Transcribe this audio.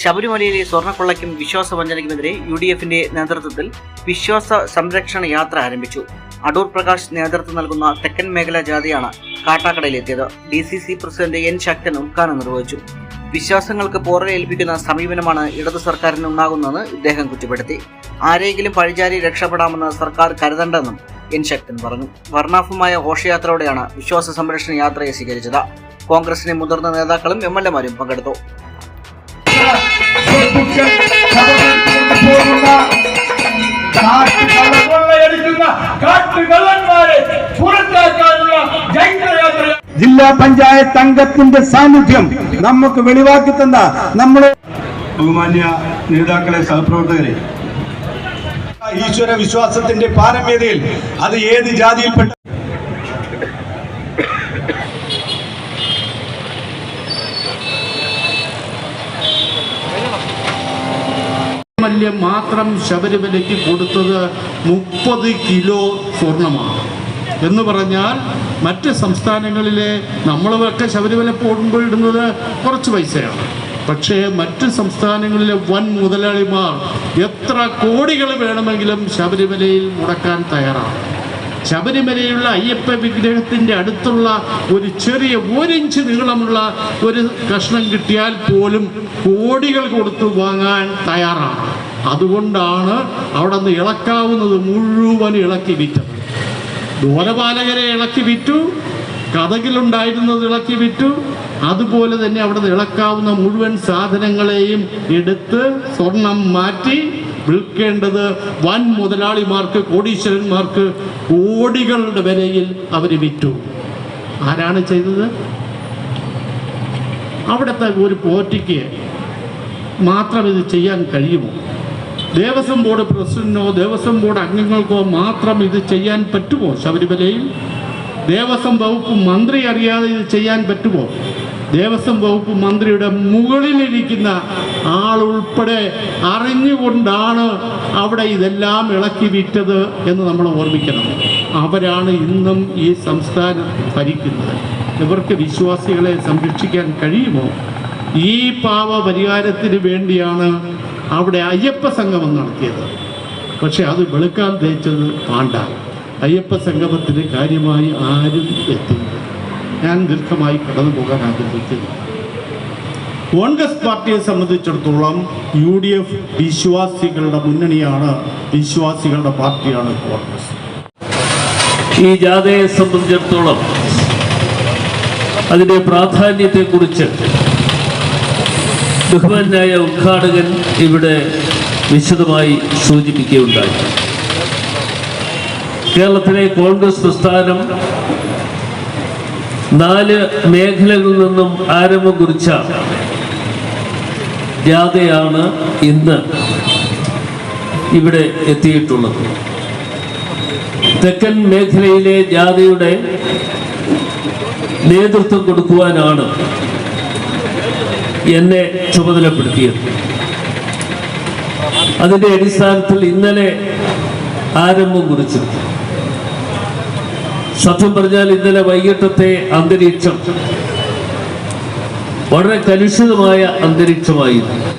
ശബരിമലയിലെ സ്വർണക്കൊള്ളയ്ക്കും വിശ്വാസവഞ്ചനയ്ക്കുമെതിരെ U D എഫിന്റെ നേതൃത്വത്തിൽ വിശ്വാസ സംരക്ഷണ യാത്ര ആരംഭിച്ചു. അടൂർ പ്രകാശ് നേതൃത്വം നൽകുന്ന തെക്കൻ മേഖലാ ജാഥയാണ് കാട്ടാക്കടയിലെത്തിയത്. D C C president N Sakthan ഉദ്ഘാടനം നിർവഹിച്ചു. വിശ്വാസങ്ങൾക്ക് പോറലേൽപ്പിക്കുന്ന സമീപനമാണ് ഇടതു സർക്കാരിന് ഉണ്ടാകുന്നതെന്ന് ഇദ്ദേഹം കുറ്റപ്പെടുത്തി. ആരെങ്കിലും പഴിചാരി രക്ഷപ്പെടാമെന്ന് സർക്കാർ കരുതണ്ടെന്നും എൻ ശക്തൻ പറഞ്ഞു. വർണാഭമായ ഘോഷയാത്രയോടെയാണ് വിശ്വാസ സംരക്ഷണ യാത്രയെ സ്വീകരിച്ചത്. കോൺഗ്രസിന്റെ മുതിർന്ന നേതാക്കളും എം എൽ എമാരും പങ്കെടുത്തു. ജില്ലാ പഞ്ചായത്ത് അംഗത്തിന്റെ സാന്നിധ്യം നമുക്ക് വെളിവാക്കി തന്ന നമ്മുടെ ബഹുമാന്യ നേതാക്കളെ സഹപ്രവർത്തകരെ. ഈശ്വര വിശ്വാസത്തിന്റെ പാരമ്യതയിൽ അത് ഏത് ജാതിയിൽപ്പെട്ട മല്യം മാത്രം ശബരിമലയ്ക്ക് കൊടുത്തത് മുപ്പത് കിലോ സ്വർണമാണ്. എന്ന് പറഞ്ഞാൽ മറ്റ് സംസ്ഥാനങ്ങളിലെ നമ്മളൊക്കെ ശബരിമല പോകുമ്പോൾ ഇടുന്നത് കുറച്ച് പൈസയാണ്. പക്ഷേ മറ്റ് സംസ്ഥാനങ്ങളിലെ വൻ മുതലാളിമാർ എത്ര കോടികൾ വേണമെങ്കിലും ശബരിമലയിൽ മുടക്കാൻ തയ്യാറാണ്. ശബരിമലയിലുള്ള അയ്യപ്പ വിഗ്രഹത്തിന്റെ അടുത്തുള്ള ഒരു ചെറിയ ഒരിഞ്ച് നീളമുള്ള ഒരു കഷ്ണം കിട്ടിയാൽ പോലും കോടികൾ കൊടുത്തു വാങ്ങാൻ തയ്യാറാണ്. അതുകൊണ്ടാണ് അവിടെ നിന്ന് ഇളക്കാവുന്നത് മുഴുവൻ ഇളക്കി വിറ്റത്. ദൂരപാലകരെ ഇളക്കി വിറ്റു കഥകിലുണ്ടായിരുന്നത് ഇളക്കി വിറ്റു അതുപോലെ തന്നെ അവിടെ നിന്ന് ഇളക്കാവുന്ന മുഴുവൻ സാധനങ്ങളെയും എടുത്ത് സ്വർണം മാറ്റി വിൽക്കേണ്ടത് വൻ മുതലാളിമാർക്ക് കോടീശ്വരന്മാർക്ക് കോടികളുടെ വിലയിൽ അവർ വിറ്റു. ആരാണ് ചെയ്തത്? അവിടുത്തെ ഒരു പോറ്റിക്ക് മാത്രം ഇത് ചെയ്യാൻ കഴിയുമോ? ദേവസ്വം ബോർഡ് പ്രസിഡന്റിനോ ദേവസ്വം ബോർഡ് അംഗങ്ങൾക്കോ മാത്രം ഇത് ചെയ്യാൻ പറ്റുമോ ശബരിമലയിൽ? ദേവസ്വം വകുപ്പ് മന്ത്രി അറിയാതെ ഇത് ചെയ്യാൻ പറ്റുമോ? ദേവസ്വം വകുപ്പ് മന്ത്രിയുടെ മുകളിലിരിക്കുന്ന ആളുൾപ്പെടെ അറിഞ്ഞുകൊണ്ടാണ് അവിടെ ഇതെല്ലാം ഇളക്കി വിറ്റത് എന്ന് നമ്മൾ ഓർമ്മിക്കണം. അവരാണ് ഇന്നും ഈ സംസ്ഥാനം ഭരിക്കുന്നത്. ഇവർക്ക് വിശ്വാസികളെ സംരക്ഷിക്കാൻ കഴിയുമോ? ഈ പാവ പരിഹാരത്തിന് വേണ്ടിയാണ് അവിടെ അയ്യപ്പ സംഗമം നടത്തിയത്. പക്ഷെ അത് വെളുക്കാൻ തേച്ചത് പാണ്ട അയ്യപ്പ സംഗമത്തിന് കാര്യമായി ആരും എത്തിയില്ല. ഞാൻ ദീർഘമായി കടന്നു പോകാൻ ആഗ്രഹിക്കുന്നു. കോൺഗ്രസ് പാർട്ടിയെ സംബന്ധിച്ചിടത്തോളം യു ഡി എഫ് വിശ്വാസികളുടെ മുന്നണിയാണ് വിശ്വാസികളുടെ പാർട്ടിയാണ് കോൺഗ്രസ്. ഈ ജാഥയെ സംബന്ധിച്ചിടത്തോളം അതിന്റെ പ്രാധാന്യത്തെക്കുറിച്ച് ബഹുമാനായ ഉദ്ഘാടകൻ ഇവിടെ വിശദമായി സൂചിപ്പിക്കുകയുണ്ടായി. കേരളത്തിലെ കോൺഗ്രസ് പ്രസ്ഥാനം നാല് മേഖലകളിൽ നിന്നും ആരംഭം കുറിച്ച ജാഥയാണ് ഇന്ന് ഇവിടെ എത്തിയിട്ടുള്ളത്. തെക്കൻ മേഖലയിലെ ജാഥയുടെ നേതൃത്വം കൊടുക്കുവാനാണ് എന്നെ ചുമതലപ്പെടുത്തിയത്. അതിന്റെ അടിസ്ഥാനത്തിൽ ഇന്നലെ ആരംഭം കുറിച്ചു സത്യം പറഞ്ഞാൽ ഇന്നലെ വൈകിട്ടത്തെ അന്തരീക്ഷം വളരെ കലുഷിതമായ അന്തരീക്ഷമായിരുന്നു.